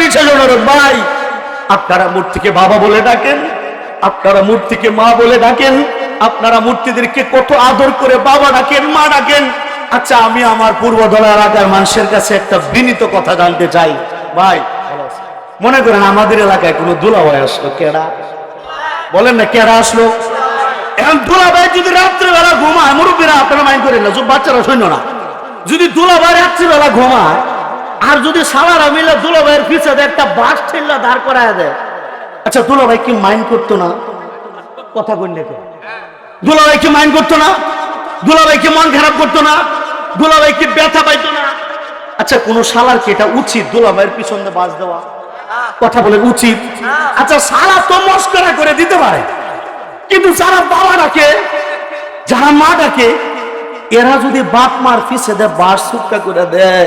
জনের ভাই, আপনারা মূর্তিকে বাবা বলে ডাকেন, আপনারা মূর্তিকে মা বলে ডাকেন, আপনারা মূর্তিদেরকে কত আদর করে বাবা ডাকেন, মা ডাকেন। আচ্ছা আমি আমার পূর্বদলা এলাকার মানুষের কাছে একটা বিনীত কথা জানতে চাই। ভাই, মনে করেন আমাদের এলাকায় কোনো দুলাভাই আসলো, কেডা? বলেন না, কেডা আসলো? এখন দুলাভাই যদি রাত্রিবেলা ঘুমায়, মুরব্বীরা আপনারা মাইন্ড করেন না বাচ্চারা শূন্য না। যদি দুলা দুলাভাই রাত্রিবেলা ঘুমায় আর যদি সালারা মিলে দুলাভাইয়ের পিছনে একটা বাস ঠেললা দাঁড় করায় দেয়। আচ্ছা দুলাভাই কি মাইন্ড করতো না? কথা কইলে তো দুলাভাই কি মাইন্ড করতো না? দুলাভাই কি মন খারাপ করতো না? দুলাভাই কি ব্যথা পাইতো না? আচ্ছা কোন সালার কি এটা উচিত, দুলাভাইয়ের পিছনে বাস দেওয়া? কথা বলে উচিত। আচ্ছা সারা তো মস্করা করে দিতে পারে। কিন্তু যারা বাবা ডাকে, যারা মা ডাকে, এরা যদি বাপ মার পিছে দেয় বাস সুটকা করে দেয়।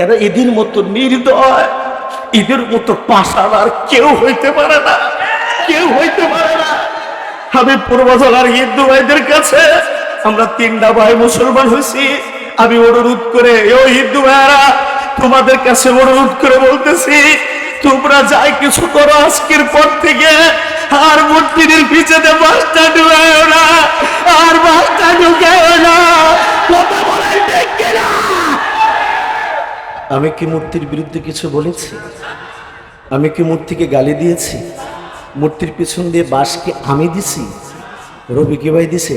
এরা এদের মতো নির্দয়, এদের মতো পাশার আর কেউ হইতে পারে না। কেউ হইতে পারে না। আমি পূর্বজলার হিন্দু ভাইদের কাছে, আমরা তিনটা ভাই মুসলমান হয়েছি। আমি অনুরোধ করে, ও হিন্দু ভাইয়ারা, তোমাদের কাছে অনুরোধ করে বলতেছি, তোমরা যাই কিছু করো আজকের পর থেকে, আর মূর্তির পিছনে বাসটা ঢুকায় না, আর বাসটা ঢুকায় না। কথা বলেন ঠিক কিনা? আমি কি মূর্তির বিরুদ্ধে কিছু বলেছি? আমি কি মূর্তিকে গালি দিয়েছি? মূর্তির পিছন দিয়ে বাঁশকে আমি দিছি? রবি কি ভাই দিছে?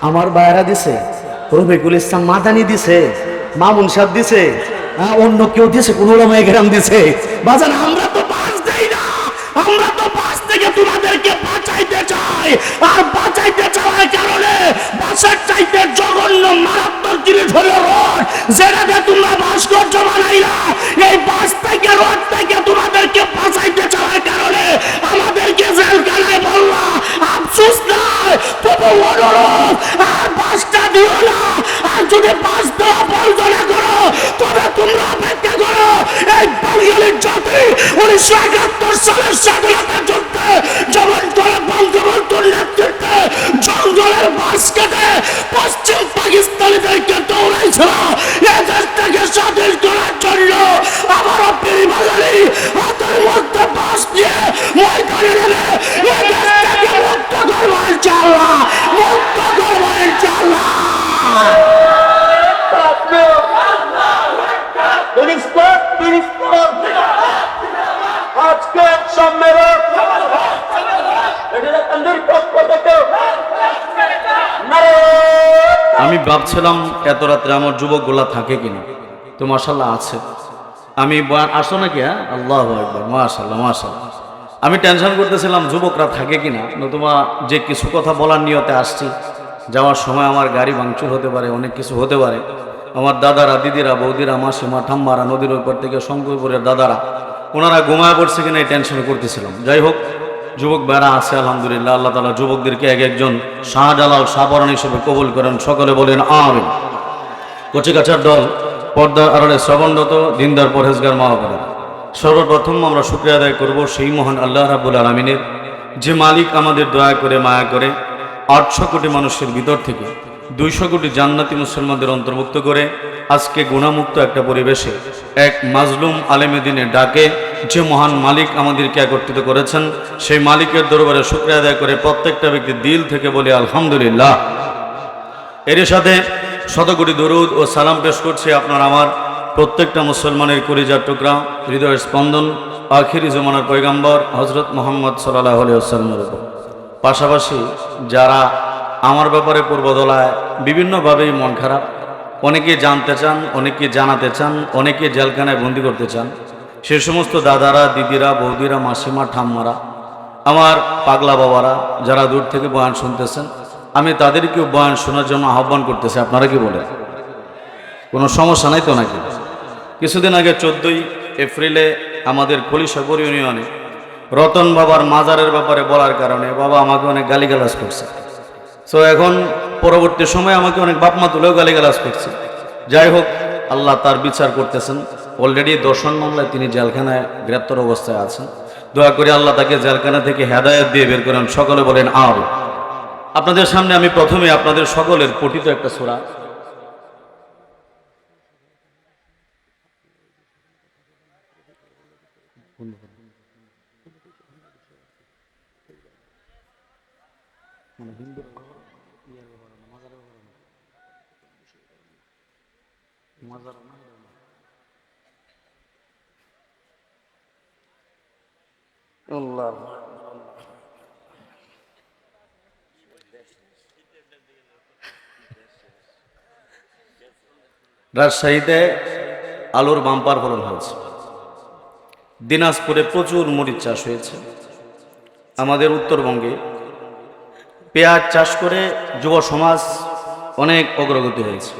আমার বায়রা দিছে? রবিকুল ইসলাম মাদানি দিছে? মামুন সাহ দিছে? হ্যাঁ, অন্য কেউ দিছে? কোন রমায় গ্রাম দিছে? বাজান আমরা তো বাস দেই না। আমরা তো বাস থেকে তোমাদেরকে বাঁচাইতে চাই। আর বাঁচাইতে চাওয়ার কারণে বাসের চাইতে জঘন্য, মারাত্মক জিনিস হলো রড। যেটাতে তোমরা বাস করছ বানাইলা, এই বাস থেকে, রড থেকে তোমাদেরকে বাঁচাইতে চাওয়ার কারণে আমাদেরকে জেলখানায় বললা, আফসোস নাই তবু অনুরোধ আর বাসটা দিও না। আর যদি বাস দেওয়া বন্ধ না করো, তবে তোমরা অপেক্ষা করো এই উনিশশো একাত্তর সালের স্বাধীনতা যুদ্ধে করে বঙ্গবন্ধুর নেতৃত্বে, জঙ্গলের বাস কেটে পশ্চিম পাকিস্তানিদেরকে দৌড়াইছিল। এ দেশটাকে স্বাধীন করার জন্য আমার পীর বাঙালি হাতের মধ্যে দেশটাকে মুক্ত করব ইনশাআল্লাহ, মুক্ত আমি ভাবছিলাম এত রাত্রে আমার যুবকগুলা থাকে কিনা। তো মাসাল্লাহ আছে। আমি আসো নাকি হ্যাঁ? আল্লাহ একবার মাশাল্লাহ মাশাল্লাহ আমি টেনশন করতেছিলাম যুবকরা থাকে কিনা। নতুবা যে কিছু কথা বলার নিয়তে আসছি। যাওয়ার সময় আমার গাড়ি ভাঙচুর হতে পারে, অনেক কিছু হতে পারে। আমার দাদারা, দিদিরা, বৌদিরা, মাসিমা, ঠাম্মারা, নদীর ওপর থেকে শঙ্করপুরের দাদারা ওনারা ঘুমায় পড়ছে কিনা এই টেনশনে করতেছিলাম যাই হোক, যুবক বেড়া আছে, আলহামদুলিল্লাহ, আল্লাহ তালা যুবকদেরকে এক একজন শাহজালাল শাহপরান হিসেবে কবুল করেন, সকলে বলেন আমিন। কচিকাছার দল, পর্দার আড়ালে শ্রবণরত দিনদার পরহেজগার মহাপরা সর্বপ্রথম আমরা শুক্রিয়া আদায় করব সেই মহান আল্লাহ রাবুল আলমিনের, যে মালিক আমাদের দয়া করে, মায়া করে, আটশো কোটি মানুষের ভিতর থেকে। দুইশো কোটি জান্নাতি মুসলমানদের অন্তর্ভুক্ত করে আজকে গুণামুক্ত একটা পরিবেশে এক মাজলুম আলেমেদিনের ডাকে যে মহান মালিক আমাদেরকে একত্রিত করেছেন, সেই মালিকের দরবারে শুক্রিয়া আদায় করে প্রত্যেকটা ব্যক্তি দিল থেকে বলে আলহামদুলিল্লাহ। এর সাথে শতকোটি দরুদ ও সালাম পেশ করছে আপনার আমার প্রত্যেকটা মুসলমানের করিজার টুকরা, হৃদয়ের স্পন্দন, আখিরি জমানার পৈগাম্বর হজরত মোহাম্মদ সাল্লাহ আলিয়াল্লামের উপর। পাশাপাশি যারা আমার ব্যাপারে পূর্বদলায় বিভিন্নভাবেই মন খারাপ। অনেকে জানতে চান অনেকে জানাতে চান, অনেকে জেলখানায় বন্দি করতে চান। সে সমস্ত দাদারা, দিদিরা, বৌদিরা, মাসিমা, ঠাম্মারা, আমার পাগলা বাবারা, যারা দূর থেকে বয়ান শুনতেছেন, আমি তাদেরকেও বয়ান শোনার জন্য আহ্বান করতেছি। আপনারা কি বলেন? কোনো সমস্যা নাই তো নাকি? কিছুদিন আগে চোদ্দই এপ্রিলে আমাদের কলিসাগর ইউনিয়নে রতন বাবার মাজারের ব্যাপারে বলার কারণে বাবা আমাকে অনেক গালিগালাজ করছে। সো এখন পরবর্তী সময়ে আমাকে অনেক বাপমা তুলেও গালিগালাজ করছে। যাই হোক, আল্লাহ তার বিচার করতেছেন। অলরেডি দর্শন মামলায় তিনি জেলখানায় গ্রেপ্তার অবস্থায় আছেন। দয়া করে আল্লাহ তাকে জেলখানা থেকে হেদায়ত দিয়ে বের করেন। সকলে বলেন আর আপনাদের সামনে আমি প্রথমে আপনাদের সকলের পঠিত একটা সোরা রাজশাহীতে আলুর বাম্পার ফলন হয়েছে। দিনাজপুরে প্রচুর মরিচ চাষ হয়েছে। আমাদের উত্তরবঙ্গে পেঁয়াজ চাষ করে যুব সমাজ অনেক অগ্রগতি হয়েছে।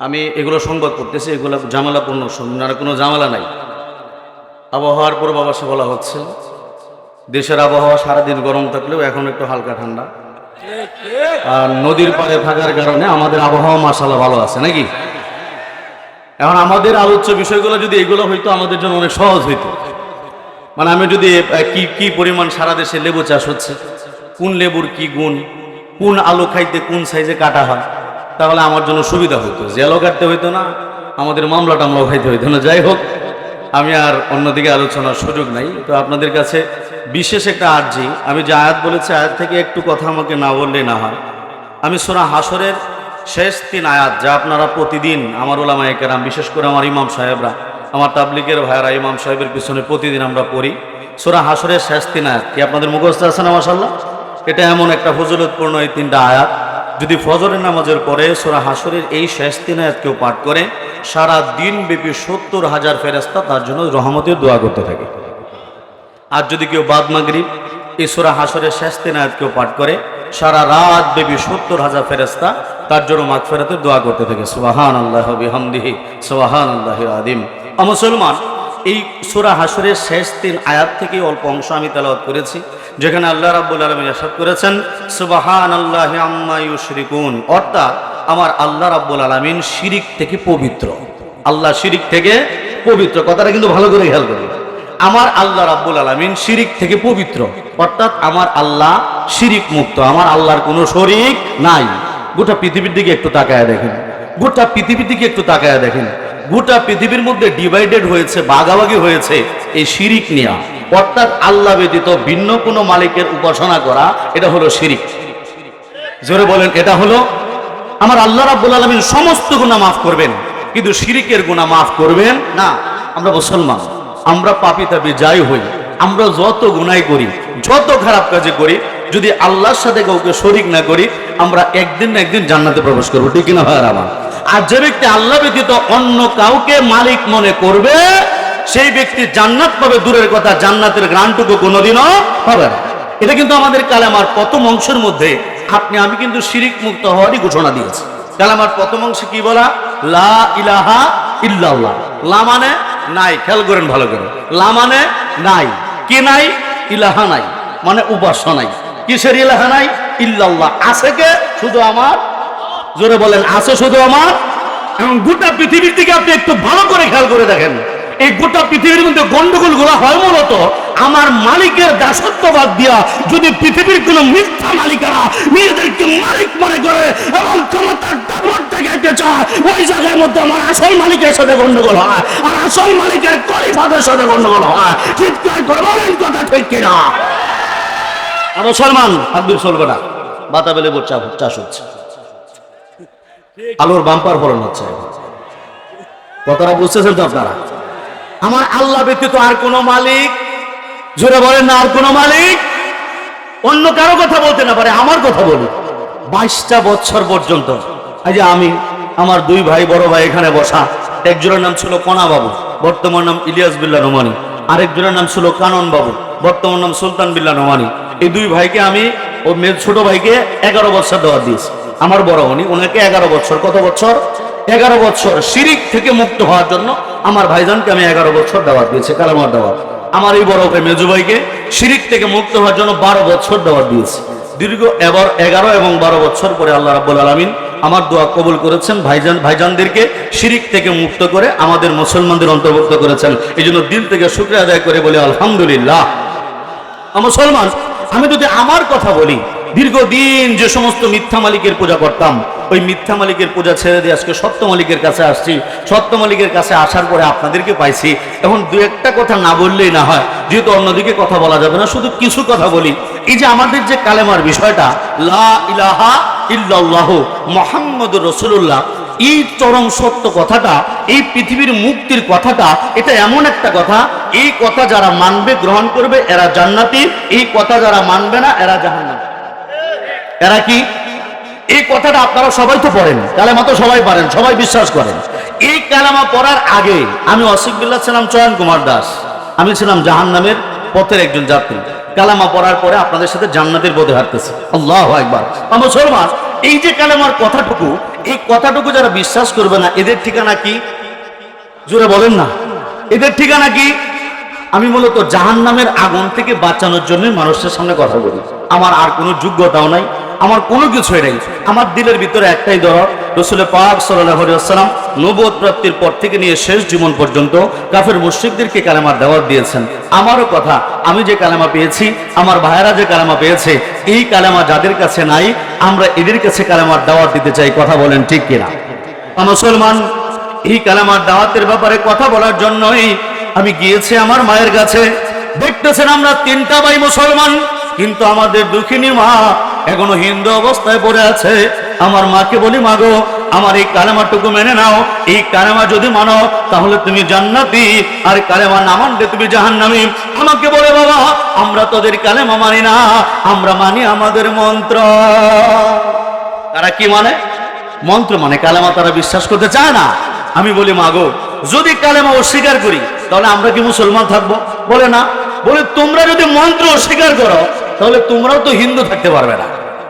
আমি এগুলো সংবাদ করতেছি, এগুলো জামালাপূর্ণ কোনো জামালা নাই। আবহাওয়ার পূর্বাভাসে বলা হচ্ছে, দেশের আবহাওয়া সারাদিন গরম থাকলেও এখন একটু হালকা ঠান্ডা। আর নদীর পাড়ে থাকার কারণে আমাদের আবহাওয়া মাসালা ভালো আছে, নাকি? এখন আমাদের আলোচ্য বিষয়গুলো যদি এগুলো হইতো, আমাদের জন্য অনেক সহজ হইতো। মানে আমি যদি কি কি পরিমাণ সারা দেশে লেবু চাষ হচ্ছে, কোন লেবুর কি গুণ, কোন আলু খাইতে কোন সাইজে কাটা হয়, তাহলে আমার জন্য সুবিধা হইতো জেলও কাটতে হইতো না, আমাদের মামলা টামলাও খাইতে হইতো না। যাই হোক আমি আর অন্যদিকে আলোচনার সুযোগ নাই। তো আপনাদের কাছে বিশেষ একটা আর্জি, আমি যে আয়াত বলেছি, আয়াত থেকে একটু কথা আমাকে না বললে না হয়। আমি সোনা হাসরের শেষ তিন আয়াত, যা আপনারা প্রতিদিন, আমার ওলামা কেরাম, বিশেষ করে আমার ইমাম সাহেবরা, আমার তাবলিকের ভাইয়েরা, ইমাম সাহেবের পিছনে প্রতিদিন আমরা পড়ি। সোরা হাসরের শেষ তিন আয়াত, কি আপনাদের মুখস্থ আছে না মাসাল্লাহ এটা এমন একটা ফজলতপূর্ণ এই তিনটা আয়াত। যদি ফজরের নামাজের পরে সোরা হাসরের এই শেষ তিন আয়াত কেউ পাঠ করে, সারা দিন ব্যাপী সত্তর হাজার ফেরেস্তা তার জন্য রহমতের দোয়া করতে থাকে। আর যদি কেউ বাদ মাগরিব এই সোরা হাসরের শেষ তিন আয়াত কেউ পাঠ করে, সারা রাত দেবী সত্তর হাজার ফেরেস্তা তার জন্য মাগ ফেরাতের দোয়া করতে থাকে। সোহান আল্লাহ বিহামদিহি সোহান আল্লাহ আদিম মুসলমান এই সোরা হাসুরের শেষ তিন আয়াত থেকে অল্প অংশ আমি তেলাওয়াত করেছি, যেখানে আল্লাহ রাব্বুল আলমী আসাদ করেছেন সুবাহান আল্লাহ ইউশরিকুন। অর্থাৎ আমার আল্লাহ রাব্বুল আলমিন শিরিক থেকে পবিত্র। আল্লাহ শিরিক থেকে পবিত্র। কথাটা কিন্তু ভালো করে খেয়াল করি আমার আল্লাহ রাব্বুল আলামিন শিরিক থেকে পবিত্র। অর্থাৎ আমার আল্লাহ শিরিক মুক্ত। আমার আল্লাহর কোনো শরিক নাই। গোটা পৃথিবীর দিকে একটু তাকায় দেখেন। গোটা পৃথিবীর দিকে একটু তাকায় দেখেন। গোটা পৃথিবীর মধ্যে ডিভাইডেড হয়েছে বাগাবাগি হয়েছে এই শিরিক নিয়া। অর্থাৎ আল্লাহ ব্যতীত ভিন্ন কোনো মালিকের উপাসনা করা, এটা হলো শিরিক। জোরে বলেন, এটা হলো আমার আল্লাহ রাব্বুল আলামিন সমস্ত গুনাহ মাফ করবেন, কিন্তু শিরিকের গুনাহ মাফ করবেন না। আমরা মুসলমান, আমরা পাপী তাপি যাই হই, আমরা যত গুনাই করি, যত খারাপ কাজে করি যদি আল্লাহর সাথে কাউকে শরিক না করি, আমরা একদিন না একদিন জান্নাতে প্রবেশ করব, ঠিক কিনা হয় আমার? আর যে ব্যক্তি আল্লাহ ব্যতীত অন্য কাউকে মালিক মনে করবে, সেই ব্যক্তি জান্নাত পাবে, দূরের কথা জান্নাতের গ্রান্টুকু কোনোদিনও পাবে না। এটা কিন্তু আমাদের কালামার প্রথম অংশের মধ্যে, আপনি, আমি কিন্তু শিরিক মুক্ত হওয়ারই ঘোষণা দিয়েছি। কালামার প্রথম অংশে কি বলা? লা ইলাহা ইল্লাল্লাহ। লা মানে নাই, খেয়াল করেন ভালো করে। লা মানে নাই। কে নাই? ইলাহা নাই। মানে উপাস্য নাই। কিসের ইলাহা নাই? ইল্লাল্লাহ। আছে কে? শুধু আমার? জোরে বলেন, আছে শুধু আমার? এবং গোটা পৃথিবীর দিকে আপনি একটু ভালো করে খেয়াল করে দেখেন। এই গোটা পৃথিবীর মধ্যে গন্ডগোলগুলো হয় মূলত আমার মালিকের দাসত্ববাদ দিয়া যদি পৃথিবীর কোন মিথ্যা মালিকেরা নিজেদেরকে মালিক মনে করে এবং ক্ষমতার দেখাইতে চায়, ওই জায়গার মধ্যে আমার আসল মালিকের সাথে গন্ডগোল হয় আর আসল মালিকের কলিফাদের সাথে গন্ডগোল হয়। চিৎকার করে কথা ঠিক কিনা? আর মুসলমান আব্দুল চলবে না। বাতাবেলে বোর চা- চাষ হচ্ছে আলুর বাম্পার ফলন হচ্ছে। কথাটা বুঝতেছেন তো আপনারা? আমার আল্লাহ ব্যতীত আর কোন মালিক, জোরে বলেন না, আর কোন মালিক, অন্য কারও কথা বলতে না পারে, আমার কথা বলি বাইশটা বছর পর্যন্ত, এই যে আমি, আমার দুই ভাই, বড় ভাই এখানে বসা, একজনের নাম ছিল কণা বাবু বর্তমান নাম ইলিয়াস বিল্লা নোমানি, আরেকজনের নাম ছিল কানন বাবু বর্তমান নাম সুলতান বিল্লা নোমানি। এই দুই ভাইকে আমি ও মেয়ে ছোট ভাইকে এগারো বছর দেওয়া দিয়েছি। আমার বড় উনি ওনাকে এগারো বছর। কত বছর? এগারো বছর শিরিক থেকে মুক্ত হওয়ার জন্য আমার ভাইজানকে আমি এগারো বছর দেওয়া দিয়েছি, কালামার দেওয়া। আমার এই বড় ভাই মেজু ভাইকে শিরিক থেকে মুক্ত হওয়ার জন্য বারো বছর দেওয়া দিয়েছি। দীর্ঘ এবার এগারো এবং বারো বছর পরে আল্লাহ রাব্বুল আলামিন আমার দোয়া কবুল করেছেন। ভাইজান, ভাইজানদেরকে শিরিক থেকে মুক্ত করে আমাদের মুসলমানদের অন্তর্ভুক্ত করেছেন। এই জন্য দিল থেকে শুক্রিয়া আদায় করে বলে, আলহামদুলিল্লাহ। মুসলমান আমি যদি আমার কথা বলি, দীর্ঘদিন যে সমস্ত মিথ্যা মালিকের পূজা করতাম, ওই মিথ্যা মালিকের পূজা ছেড়ে দিয়ে আজকে সত্য মালিকের কাছে আসছি। সত্য মালিকের কাছে আসার পরে আপনাদেরকে পাইছি। এখন দু একটা কথা না বললেই না হয়, যেহেতু অন্যদিকে কথা বলা যাবে না, শুধু কিছু কথা বলি। এই যে আমাদের যে কালেমার বিষয়টা, লা ইলাহা ইল্লাল্লাহু মোহাম্মদুর রসুল্লাহ এই চরম সত্য কথাটা, এই পৃথিবীর মুক্তির কথাটা, এটা এমন একটা কথা, এই কথা যারা মানবে, গ্রহণ করবে, এরা জান্নাতি, এই কথা যারা মানবে না, এরা জাহান্নামী। এরা কি? এই কথাটা আপনারা সবাই তো পড়েন, কালেমা তো সবাই পারেন, সবাই বিশ্বাস করেন। এই কালেমা পড়ার আগে আমি বিল্লাহ ছিলাম চয়ন কুমার দাস। আমি ছিলাম জাহান নামের পথের একজন যাত্রী। কালামা পড়ার পরে আপনাদের সাথে জান্নাতের পথে হাঁটতেছে। আল্লাহ একবার মুসলমান, এই যে কালেমার কথাটুকু এই কথাটুকু যারা বিশ্বাস করবে না, এদের ঠিকানা কি? জোরে বলেন না। এদের ঠিকানা কি? আমি মূলত জাহান নামের আগুন থেকে বাঁচানোর জন্য মানুষের সামনে কথা বলি। আমার আর কোনো যোগ্যতাও নাই, আমার কোনো কিছুই নেই। আমার দিলের ভিতরে একটাই দর রসুল পাক সাল্লাম নবদ প্রাপ্তির পর থেকে নিয়ে শেষ জীবন পর্যন্ত কাফের মুশ্রিকদেরকে কালেমার দাওয়াত দিয়েছেন। আমারও কথা, আমি যে কালেমা পেয়েছি, আমার ভাইয়েরা যে কালেমা পেয়েছে, এই কালেমা যাদের কাছে নাই, আমরা এদের কাছে কালেমার দাওয়াত দিতে চাই, কথা বলেন ঠিক কিনা? মুসলমান, এই কালামার দাওয়াতের ব্যাপারে কথা বলার জন্যই আমি গিয়েছি আমার মায়ের কাছে। দেখতেছেন আমরা তিনটা ভাই মুসলমান, কিন্তু আমাদের দুঃখিনী মা এখনও হিন্দু অবস্থায় পড়ে আছে। আমার মাকে বলি মাগো আমার এই কালেমাটুকু মেনে নাও, এই কালেমা যদি মানো, তাহলে তুমি জান্নাতি। আর কালেমা না মানলে তুমি জাহান্নামী। আমাকে বলে বাবা, আমরা তোদের কালেমা মানি না, আমরা মানি আমাদের মন্ত্র। তারা কি মানে? মন্ত্র মানে কালেমা তারা বিশ্বাস করতে চায় না। আমি বলি, মাগো, যদি কালেমা অস্বীকার করি, তাহলে আমরা কি মুসলমান থাকব? বলে না। বলে, তোমরা যদি মন্ত্র অস্বীকার করো, তাহলে তোমরাও তো হিন্দু থাকতে পারবে না।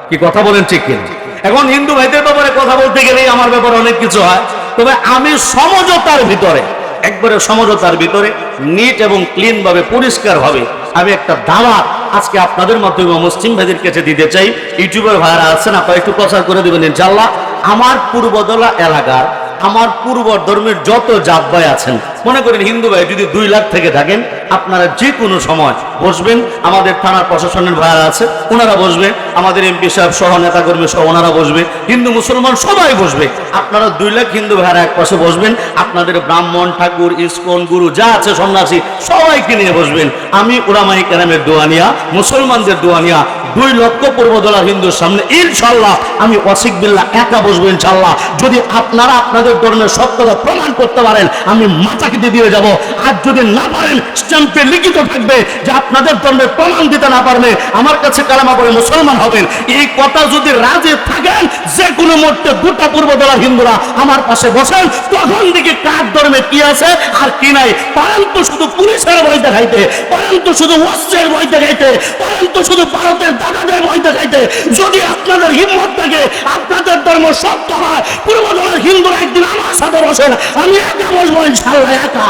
কি কথা বলেন ঠিক কিনা? এখন হিন্দু ভাইদের ব্যাপারে কথা বলতে গেলেই আমার ব্যাপারে অনেক কিছু হয়। তবে আমি সমঝোতার ভিতরে, একবারে সমঝোতার ভিতরে নিট এবং ক্লিন ভাবে পরিষ্কার ভাবে আমি একটা দাওয়াত আজকে আপনাদের মাধ্যমে মুসলিম ভাইদের কাছে দিতে চাই। ইউটিউবের ভাইরা আছেন, আপনারা একটু প্রচার করে দেবেন ইনশাল্লাহ আমার পূর্বদলা এলাকার, আমার পূর্ব ধর্মের যত জাত ভাই আছেন, মনে করেন হিন্দু ভাই যদি দুই লাখ থেকে থাকেন আপনারা যে কোনো সময় বসবেন। আমাদের থানার প্রশাসনের ভাইরা আছে ওনারা বসবে। আমাদের এমপি সাহেব সহ নেতা কর্মী সহ ওনারা বসবে। হিন্দু, মুসলমান সবাই বসবে। আপনারা দুই লাখ হিন্দু ভাইরা এক পাশে বসবেন। আপনাদের ব্রাহ্মণ, ঠাকুর, ইস্কন, গুরু, যা আছে সন্ন্যাসী সবাইকে নিয়ে বসবেন। আমি ওরামাই কেরামের দোয়ানিয়া মুসলমানদের দোয়ানিয়া দুই লক্ষ পূর্বদলা হিন্দুর সামনে। ইনশাল্লাহ আমি অসিক বিল্লাহ একা বসবো ইনশাল্লাহ যদি আপনারা আপনাদের ধর্মের সত্যতা প্রমাণ করতে পারেন, আমি মাথা কেটে দিয়ে যাব। আর যদি না পারেন, স্ট্যাম্পে লিখিত থাকবে যে আপনাদের ধর্মের প্রমাণ দিতে না পারলে আমার কাছে কালামা পরে মুসলমান হবেন। এই কথা যদি রাজি থাকেন, যে কোনো মুহূর্তে দুটা পূর্বদলা হিন্দুরা আমার পাশে বসেন, তখন দিকে কার ধর্মে কি আছে আর কি নাই। পারেন তো শুধু পুলিশের বই দেখাইতে পারেন তো শুধু অস্ত্রের বই দেখাইতে পারেন তো শুধু ভারতের দাদাদের বই দেখাইতে যদি আপনাদের হিম্মত থাকে, আপনাদের ধর্ম সত্য হয় পূর্বদলের হিন্দুরা একদিন আমার সাথে বসেন, আমি একা বসবো ইনশাল্লাহ একা।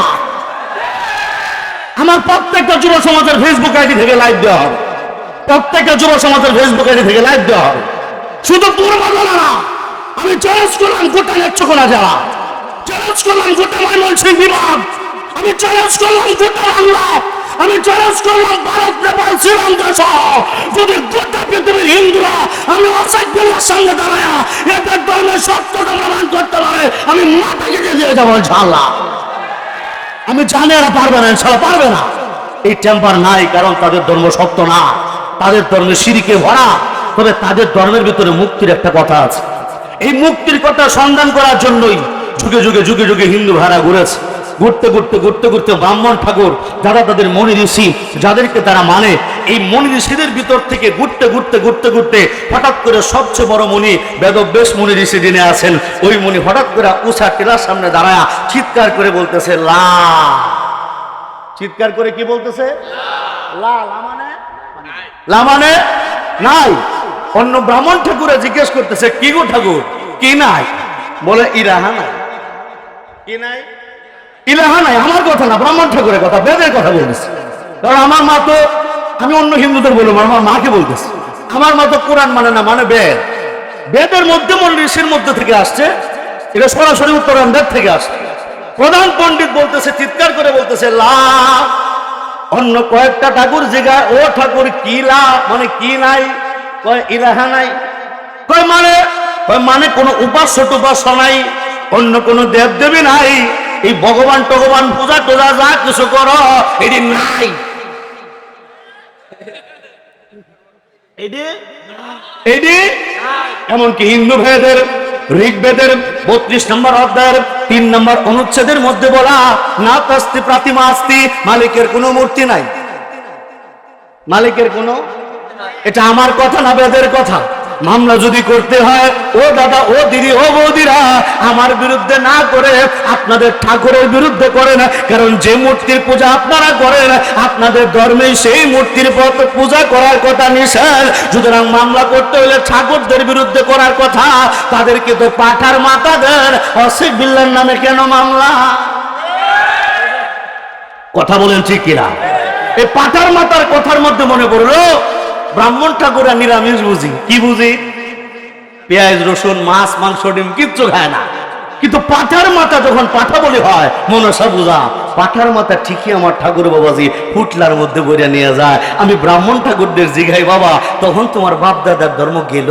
আমার প্রত্যেকটা যুব সমাজের ফেসবুক আইডি থেকে লাইভ দেওয়া হবে। প্রত্যেকটা যুব সমাজের ফেসবুক আইডি থেকে লাইভ দেওয়া হবে। শুধু পূর্বদলা না আমি চ্যালেঞ্জ করলাম গোটা নেত্রকোনা জেলা। চ্যালেঞ্জ করলাম গোটা ময়মনসিংহ বিভাগ। আমি চ্যালেঞ্জ করলাম গোটা বাংলা। আমি চ্যালেঞ্জ করলাম ভারত, নেপাল, শ্রীলঙ্কা সহ। যদি গোটা পৃথিবীর হিন্দুরা আমি অসাধ্যের সঙ্গে দাঁড়ায় এদের ধর্মের সত্যটা প্রমাণ করতে পারে, আমি মাথা কেটে দিয়ে যাব ইনশাআল্লাহ। আমি জানি এরা পারবে না ইনশাল্লাহ পারবে না। এই টেম্পার নাই, কারণ তাদের ধর্ম সত্য না। তাদের ধর্মে সিঁড়িকে ভরা, তবে তাদের ধর্মের ভিতরে মুক্তির একটা কথা আছে। এই মুক্তির কথা সন্ধান করার জন্যই যুগে যুগে যুগে যুগে হিন্দু ভাড়া ঘুরেছে। ঘুরতে ঘুরতে ঘুরতে ঘুরতে ব্রাহ্মণ ঠাকুর, যারা তাদের মনি ঋষি, যাদেরকে তারা মানে এই মনি ঋষিদের ভিতর থেকে ঘুরতে ঘুরতে ঘুরতে ঘুরতে হঠাৎ করে সবচেয়ে বড় মনি বেদব্যাস মনি ঋষি যিনি আছেন, ওই মনি হঠাৎ করে উষা টেলার সামনে দাঁড়ায় চিৎকার করে বলতেছে, লা। চিৎকার করে কি বলতেছে? লা। লা মানে? লা মানে? নাই। অন্য ব্রাহ্মণ ঠাকুরে জিজ্ঞেস করতেছে, কি গো ঠাকুর? কি নাই? বলে, ইরাহা নাই। কি নাই? ইলাহা নাই, আমার কথা না ব্রাহ্মণ ঠাকুরের কথা, বেদের কথা বলতেছে। কারণ আমার মা তো, আমি অন্য হিন্দুদের বলব, আমার মাকে বলতেছি। আমার মা তো কোরআন মানে না মানে বেদ। বেদের মধ্যে ঋষির মধ্যে থেকে আসছে, এটা সরাসরি উত্তরান্ধের থেকে আসছে। প্রধান পণ্ডিত বলতেছে, চিৎকার করে বলতেছে, লা, অন্য কয়েকটা ঠাকুর জিগায় ও ঠাকুর কি লা মানে কি নাই, কয় ইলাহা নাই। কয় মানে কয় মানে কোনো উপাস্য টুপাস্য নাই, অন্য কোনো দেব দেবী নাই। এই ভগবান টগবান পূজা টুজা যা কিছু করো এটি নাই। এটি? এমনকি হিন্দু ভাইদের ঋগ্বেদের বত্রিশ নম্বর অধ্যায়ের তিন নম্বর অনুচ্ছেদের মধ্যে বলা না তাস্তি প্রাতিমা আস্তি মালিকের কোনো মূর্তি নাই। মালিকের কোনো? এটা আমার কথা না বেদের কথা? মামলা যদি করতে হয়, ও দাদা, ও দিদি, ও বৌদিরা আমার বিরুদ্ধে না করে, আপনাদের ঠাকুরের বিরুদ্ধে করেন কারণ যে মূর্তির পূজা আপনারা করেন, আপনাদের ধর্মে সেই মূর্তির পূজা করার কথা নিষেধ। সুতরাং মামলা করতে হলে ঠাকুরদের বিরুদ্ধে করার কথা, তাদেরকে তো পাঠার মাথা দেন। অসিফ বিল্লার নামে কেন মামলা? কথা বলেন ঠিক কিনা? এই পাঠার মাতার কথার মধ্যে মনে পড়ল ব্রাহ্মণ ঠাকুরা নিরামিষ বুঝি। কি বুঝি? পেঁয়াজ, রসুন, মাছ, মাংস, ডিম, কিচ্ছু খায় না। কিন্তু পাঠার মাথা যখন পাঠা বলি হয়, মনসা বুঝা, পাঠার মাথা ঠিকই আমার ঠাকুর বাবাজি ফুটলার মধ্যে বইরা নিয়ে যায়। আমি ব্রাহ্মণ ঠাকুরদের জিগাই বাবা, তখন তোমার বাপ দাদার ধর্ম গেল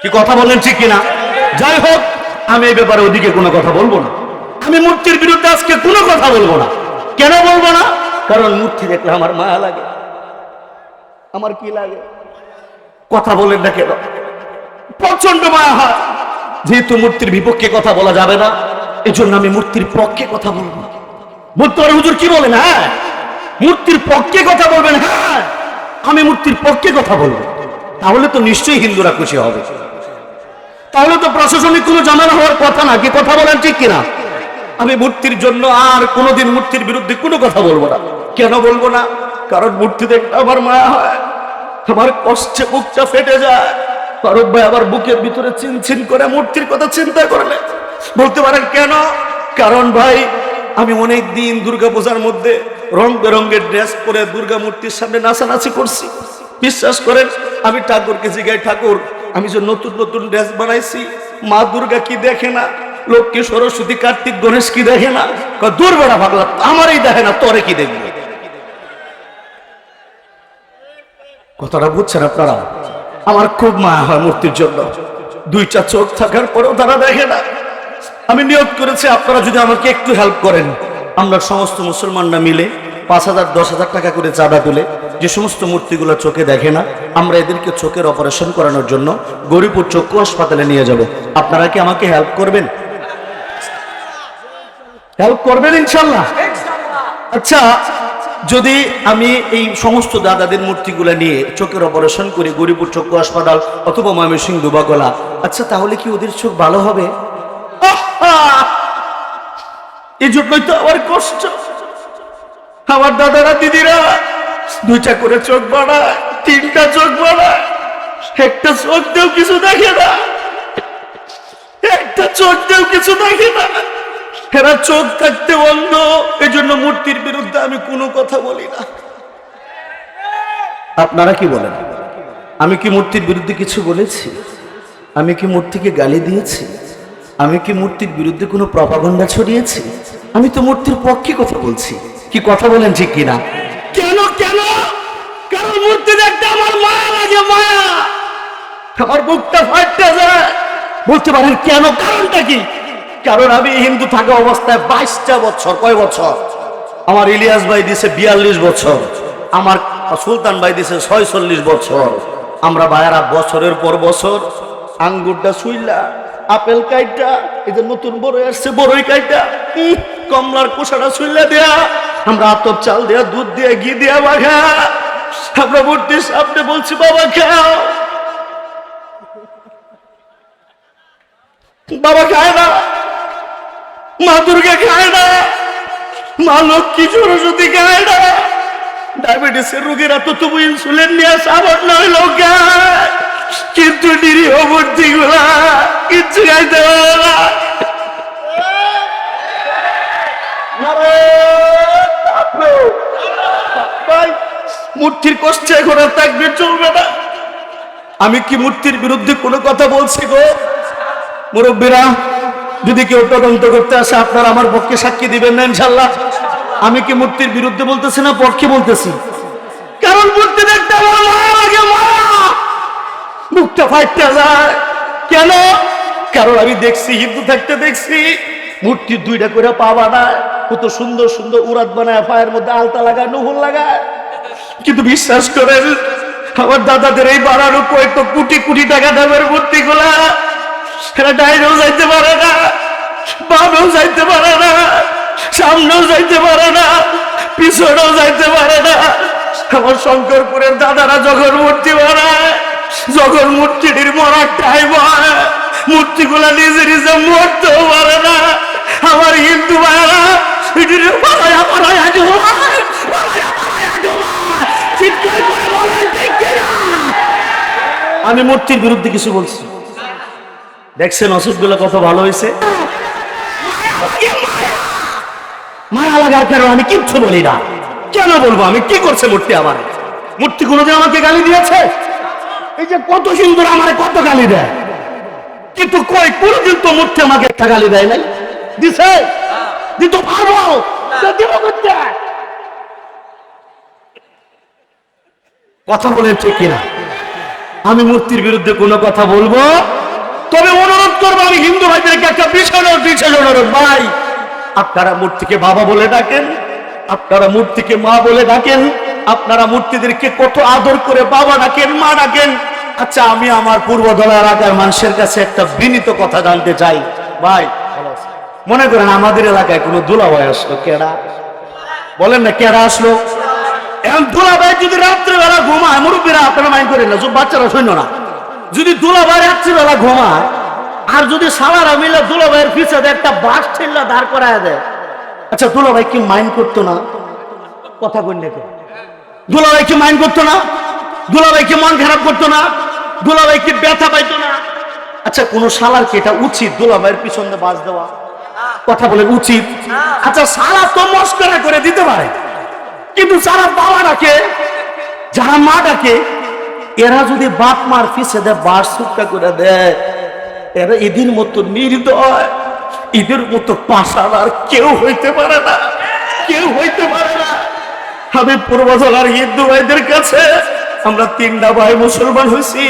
কি কথা বলেন ঠিক কিনা? যাই হোক, আমি এই ব্যাপারে ওদিকে কোনো কথা বলব না। আমি মূর্তির বিরুদ্ধে আজকে কোনো কথা বলব না। কেন বলব না? কারণ মূর্তি দেখলে আমার মায়া লাগে। আমার কি লাগে? কথা বলেন না কেন? প্রচণ্ড মায়া হয়। যেহেতু মূর্তির বিপক্ষে কথা বলা যাবে না এই জন্য আমি মূর্তির পক্ষে কথা বলব। বলতে পারে হুজুর কি বলেন? হ্যাঁ। মূর্তির পক্ষে কথা বলবেন? হ্যাঁ। আমি মূর্তির পক্ষে কথা বলব। তাহলে তো নিশ্চয়ই হিন্দুরা খুশি হবে। তাহলে তো প্রশাসনিক কোনো জানানো হওয়ার কথা না। কি কথা বলেন ঠিক কিনা? আমি মূর্তির জন্য আর কোনোদিন মূর্তির বিরুদ্ধে কোনো কথা বলব না। কেন বলব না? কারণ মূর্তি দেখতে আমার মায়া হয়। আমার কষ্টে বুকটা ফেটে যায়। ফারুক ভাই আবার বুকের ভিতরে চিনচিন করে মূর্তির কথা চিন্তা করলে। বলতে পারেন কেন? কারণ ভাই, আমি অনেক দিন দুর্গা পূজার মধ্যে রং বেরঙ্গের ড্রেস পরে দুর্গা মূর্তির সামনে নাচানাচি করছি। বিশ্বাস করেন, আমি ঠাকুরকে জিগাই ঠাকুর, আমি যে নতুন নতুন ড্রেস বানাইছি, মা দুর্গা কি দেখে না? লক্ষ্মী, সরস্বতী, কার্তিক, গণেশ কি দেখে না? দূর বেড়া আমারই দেখে না, তোরে কি দেখবে? কথাটা বুঝছেন আপনারা? আমার খুব মায়া হয় মূর্তির জন্য। দুইটা চোখ থাকার পরেও তারা দেখে না। আমি নিয়োগ করেছি, আপনারা যদি আমাকে একটু হেল্প করেন। আমরা সমস্ত মুসলমানরা মিলে পাঁচ হাজার, দশ হাজার টাকা করে চাঁদা তুলে যে সমস্ত মূর্তিগুলো চোখে দেখে না, আমরা এদেরকে চোখের অপারেশন করানোর জন্য গরিপুর চক্ষু হাসপাতালে নিয়ে যাব। আপনারা কি আমাকে হেল্প করবেন? হেল্প করবেন ইনশাল্লাহ। আচ্ছা যদি আমি এই সমস্ত দাদাদের মূর্তিগুলো নিয়ে চোখের অপারেশন করি গরিপুর চক্ষু হাসপাতাল অথবা ময়মনসিং দুবাগলা আচ্ছা তাহলে কি ওদের চোখ ভালো হবে? এই জন্যই তো আমার কষ্ট। আমার দাদারা, দিদিরা, দুইটা করে চোখ বাড়ায়, তিনটা চোখ বাড়ায়, একটা চোখ দিয়েও কিছু দেখে না, একটা চোখ দিয়েও কিছু দেখে না। এরা চোখ থাকতে অন্ধ। এই জন্য মূর্তির বিরুদ্ধে আমি কোনো কথা বলি না। আপনারা কি বলেন? আমি কি মূর্তির বিরুদ্ধে কিছু বলেছি? আমি কি মূর্তিকে গালি দিয়েছি? আমি কি মূর্তির বিরুদ্ধে কোনো প্রপাগন্ডা ছড়িয়েছি? আমি তো মূর্তির পক্ষে কথা বলছি। কি কথা বলেন ঠিক কিনা? কেন কেন? কারণ মূর্তি দেখতে আমার মায়া লাগে, মায়া। আমার বুকটা ফাটতে যায়। বলতে পারেন কেন? কারণটা কি? কারণ আমি হিন্দু থাকা অবস্থায় বাইশটা বছর, কয় বছর? আমার ইলিয়াস ভাই দিছে বিয়াল্লিশ বছর, আমার সুলতান ভাই দিছে ছয়চল্লিশ বছর। আমরা ভাইয়ারা বছরের পর বছর আঙ্গুরটা শুইলা আপেল কাইটা, এই যে নতুন বড় আসছে, বড়ই কাইটা কমলার কোষাটা সুইলা দেয়া, আমরা আতপ চাল দেয়া, দুধ দিয়ে, ঘি দেয়া বাঘা আমরা মূর্তির সামনে বলছি, বাবা খাও। বাবা খায় না। মা দুর্গা খায় না। মা লক্ষ্মী সরস্বতী খায় না। ডায়াবেটিসের রোগীরা তো তবু ইনসুলিন নিয়ে সামান্য নয় খায় কিন্তু নিরীহ মূর্তি গুলা কিচ্ছু খাইতে মূর্তির কষ্টে এখন আর থাকবে চলবে না। আমি কি মূর্তির বিরুদ্ধে কোনো কথা বলছি গো? মুরব্বীরা যদি কেউ তদন্ত করতে আসে, আপনারা আমার পক্ষে সাক্ষী দিবেন না ইনশাল্লাহ আমি কি মূর্তির বিরুদ্ধে বলতেছি না পক্ষে বলতেছি? কারণ মূর্তি দেখতে লাগে মায়া মুখটা ফাইটটা যায়। কেন? কারণ আমি দেখছি, হিন্দু থাকতে দেখছি, মূর্তির দুইটা করে পা বানায় কত সুন্দর সুন্দর উড়াত বানায় পায়ের মধ্যে আলতা লাগায়, নুহুল লাগায়। কিন্তু বিশ্বাস করেন, আমার দাদাদের এই বাড়ানো কয়েক কোটি কোটি টাকা দামের মূর্তি গুলা এরা ডাইরেও যাইতে পারে না বামেও যাইতে পারে না সামনেও যাইতে পারে না পিছনেও যাইতে পারে না। আমার শঙ্করপুরের দাদারা যখন মূর্তি বানায় যখন মূর্তিটির মরার টাইম হয় মূর্তিগুলা নিজে নিজে মরতেও পারে না। আমার হিন্দু ভাইরা এটির পালায়া পালায়া বলেন, আমি মূর্তির বিরুদ্ধে কিছু বলছি। দেখছেন অসুখগুলো কত ভালো হয়েছে মায়া লাগার কারণ আমি কিচ্ছু বলি না। কেন বলব? আমি কি করছে মূর্তি আমার? মূর্তি কোনোদিন আমাকে গালি দিয়েছে? এই যে কত সুন্দর আমার কত গালি দেয়। কিন্তু কই, কোনদিন তো মূর্তি আমাকে একটা গালি দেয় নাই? দিছে? দিতে পারব কথা বলে ঠিক কিনা? আমি মূর্তির বিরুদ্ধে কোনো কথা বলব? তবে অনুরোধ করব, আমি হিন্দু ভাইদেরকে একটা বিশাল বিশাল অনুরোধ, ভাই। আপনারা মূর্তিকে বাবা বলে ডাকেন, আপনারা মূর্তিকে মা বলে ডাকেন, আপনারা মূর্তিদেরকে কত আদর করে বাবা ডাকেন, মা ডাকেন। আচ্ছা আমি আমার পূর্বদলা এলাকার মানুষের কাছে একটা বিনীত কথা জানতে চাই। ভাই, মনে করেন আমাদের এলাকায় কোনো দুলাভাই আসলো, কেডা? বলেন না, কেডা আসলো? এখন দুলাভাই যদি রাত্রেবেলা ঘুমায়, মুরব্বীরা আপনারা মাইন্ড করেন না বাচ্চারা শূন্য না। যদি দুলাভাই রাত্রিবেলা ঘুমায়, আর যদি সালারা মিলে দুলাভাইয়ের পিছনে একটা বাস ঠেললা দাঁড় করায় দেয় আচ্ছা দুলাভাই কি মাইন্ড করতো না? কথা কই দেখো। দুলাভাই কি মাইন্ড করতো না? দুলাভাই কি মন খারাপ করতো না? দুলাভাই কি ব্যথা পাইতো না? আচ্ছা কোন শালার কি এটা উচিত দুলাভাইয়ের পিছনে বাস দেওয়া? কথা বলেন উচিত। আচ্ছা সারা তো মস্করা করে দিতে পারে। কিন্তু যারা বাবা ডাকে, যারা মা ডাকে এরা যদি বাপ মার পিছে দেয় বাস সুটকা করে দেয়, এরা এদের মতো নির্দয়। এদের মতো পাশার আর কেউ হইতে পারে না। কেউ হইতে পারে না। আমি পূর্বজলার হিন্দু ভাইদের কাছে আমরা তিনটা ভাই মুসলমান হয়েছি।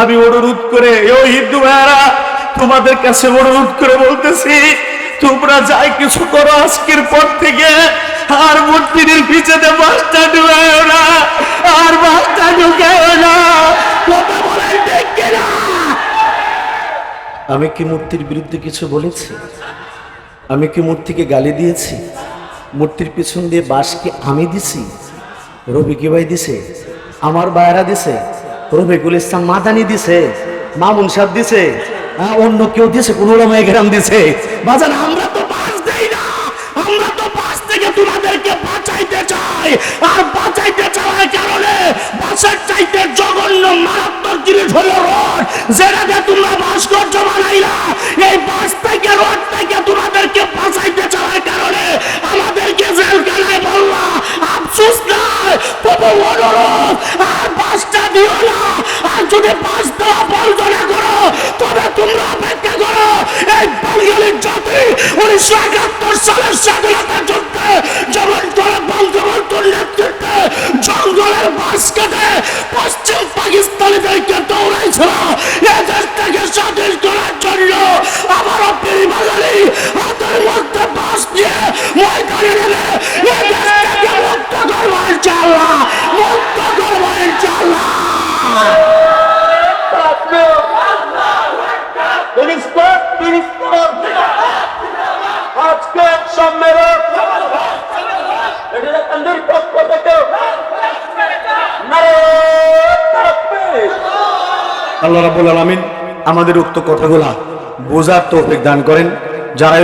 আমি অনুরোধ করে, ও হিন্দু ভাইয়ারা, তোমাদের কাছে অনুরোধ করে বলতেছি, তোমরা যাই কিছু করো আজকের পর থেকে আর মূর্তির পিছনে বাসটা ঢুকায় না আর বাসটা ঢুকায় না? আমি কি মূর্তির বিরুদ্ধে কিছু বলেছি? আমি কি মূর্তিকে গালি দিয়েছি? মূর্তির পিছন দিয়ে বাস কি আমি দিছি? রবি কি ভাই দিছে আমার বায়রা দিছে রবিকুল ইসলাম মাদানি দিছে মামুন সাহেব দিছে হ্যাঁ, অন্য কেউ দিছে কোন গ্রাম দিছে। বাজান আমরা থেকে তোমাদেরকে বাঁচাইতে চাই, আর বাঁচাইতে চাওয়ার কারণে বাসের চাইতে জঘন্য মারাত্মক জিনিস হলো রড। যেটাকে তোমরা ভাস্কর্য বানাইলা এই বাস থেকে, রড থেকে তোমাদেরকে বাঁচাইতে চাওয়ার কারণে আমাদেরকে জেলখানায় বললা, আফসোস নাই, তবু অনুরোধ, আর বাসটা দিও না। আর যদি বাস দেওয়া বন্ধ না করো, তবে তোমরা অপেক্ষা করো, এই বাঙালির জাতি উনিশশো একাত্তর সালের স্বাধীনতা যুদ্ধে যেমন করে বঙ্গবন্ধুর নেতৃত্বে পশ্চিম পাকিস্তানিদেরকে দৌড়াইছিল। এদের থেকে স্বাধীন করার জন্য আবারও সম্মেলন এটা তাদের পক্ষ থেকে নারায়ণ তাকবীর। আল্লাহ রাবুল আলমিন আমাদের উক্ত কথাগুলা বোঝার তৌফিক দান করেন। যারা